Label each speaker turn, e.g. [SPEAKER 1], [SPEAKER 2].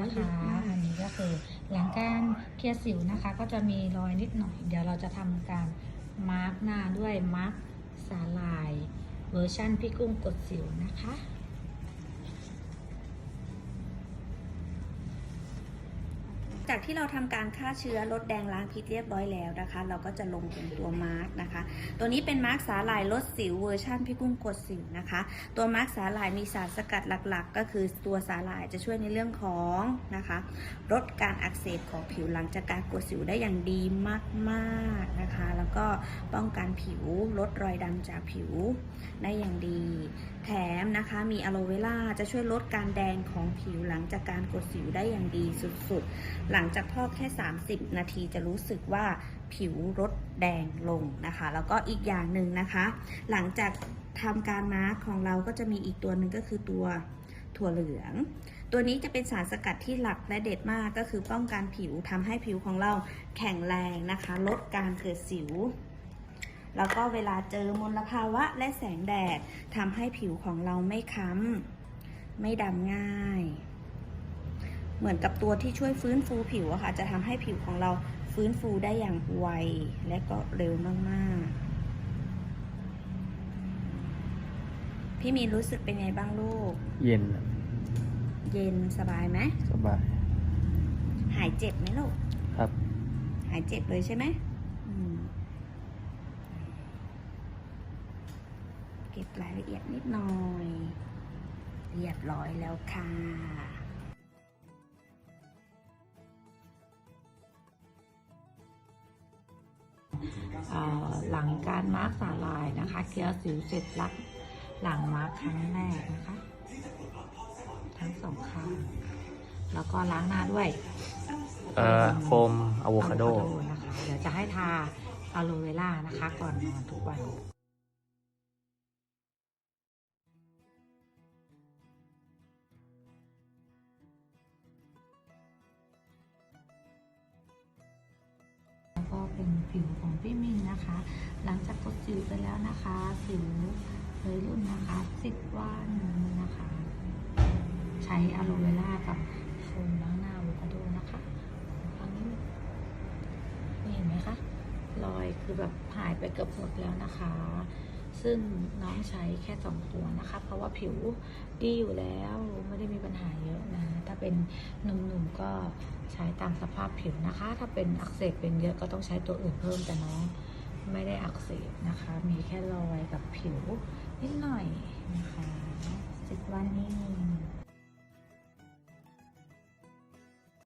[SPEAKER 1] นะคะอันนี้ก็คือหลังการเคลียร์สิวนะคะ ก็จะมีรอยนิดหน่อย เดี๋ยวเราจะทำการมาร์กหน้าด้วยมาร์กสาลายเวอร์ชั่นพี่กุ้งกดสิวนะคะ
[SPEAKER 2] จากที่เราทำการฆ่าเชื้อลดแดงล้างพิษเรียบร้อยแล้วนะคะ เราก็จะลงเป็นตัวมาร์กนะคะ ตัวนี้เป็นมาร์กสาหร่ายลดสิวเวอร์ชันพี่กุ้งกดสิวนะคะ ตัวมาร์กสาหร่ายมีสารสกัดหลักๆ ก็คือตัวสาหร่ายจะช่วยในเรื่องของนะคะลดการอักเสบของผิวหลังจากการกดสิวได้อย่างดีมากๆนะคะ แล้วก็ป้องกันผิวลดรอยดำจากผิวได้อย่างดี แถมนะคะมีอะโลเวล่าจะช่วยลดการแดงของผิวหลังจากการกดสิวได้อย่างดีสุดๆหลังจากพอกแค่ 30 นาทีจะรู้สึกว่าผิวลดแดงลงนะคะ แล้วก็อีกอย่างหนึ่งนะคะ หลังจากทำการมาร์กของเราก็จะมีอีกตัวหนึ่งก็คือตัวถั่วเหลือง ตัวนี้จะเป็นสารสกัดที่หลักและเด็ดมากก็คือป้องกันผิวทำให้ผิวของเราแข็งแรงนะคะ ลดการเกิดสิวแล้วก็เวลาเจอมลภาวะและแสงแดดทำให้ผิวของเราไม่ค้ำไม่ดำง่าย เหมือนกับตัวที่ช่วยฟื้นฟูผิวอะค่ะ จะทำให้ผิวของเราฟื้นฟูได้อย่างไวและก็เร็วมากๆ พี่มีนรู้สึกเป็นไงบ้างลูก
[SPEAKER 3] เย็น
[SPEAKER 2] เย็นสบายไหม
[SPEAKER 3] สบาย
[SPEAKER 2] หายเจ็บไหมลูก
[SPEAKER 3] ครับ
[SPEAKER 2] หายเจ็บเลยใช่ไหมอืมเก็บรายละเอียดนิดหน่อย เรียบร้อยแล้วค่ะ
[SPEAKER 1] หลังการมาร์กสาลายนะคะเคลียร์สิวเสร็จลักหลังมาร์กครั้งแรกนะคะ ทั้งสองข้างแล้วก็ล้างหน้าด้วย
[SPEAKER 3] เอ่อโฟมอะโวคาโด
[SPEAKER 1] นะคะเดี๋ยวจะให้ทาอะโลเวล่านะคะ ก่อนนอนทุกวัน ผิวของพี่มินนะคะ หลังจากกดสิวไปแล้วนะคะ สิวเลยรุ่นนะคะ10วันนะคะ ใช้อะโลเวล่ากับโฟมล้างหน้าอะโวคาโดนะคะครั้งนี้เห็นไหมคะรอยคือแบบหายไปเกือบหมดแล้วนะคะ ซึ่งน้องใช้แค่สองตัวนะคะ เพราะว่าผิวดีอยู่แล้วไม่ได้มีปัญหาเยอะนะ เป็นหนุ่มๆก็ใช้ตามสภาพผิวนะคะ ถ้าเป็นอักเสบเป็นเยอะก็ต้องใช้ตัวอื่นเพิ่มแต่น้องไม่ได้อักเสบนะคะ มีแค่รอยกับผิวนิดหน่อยนะคะ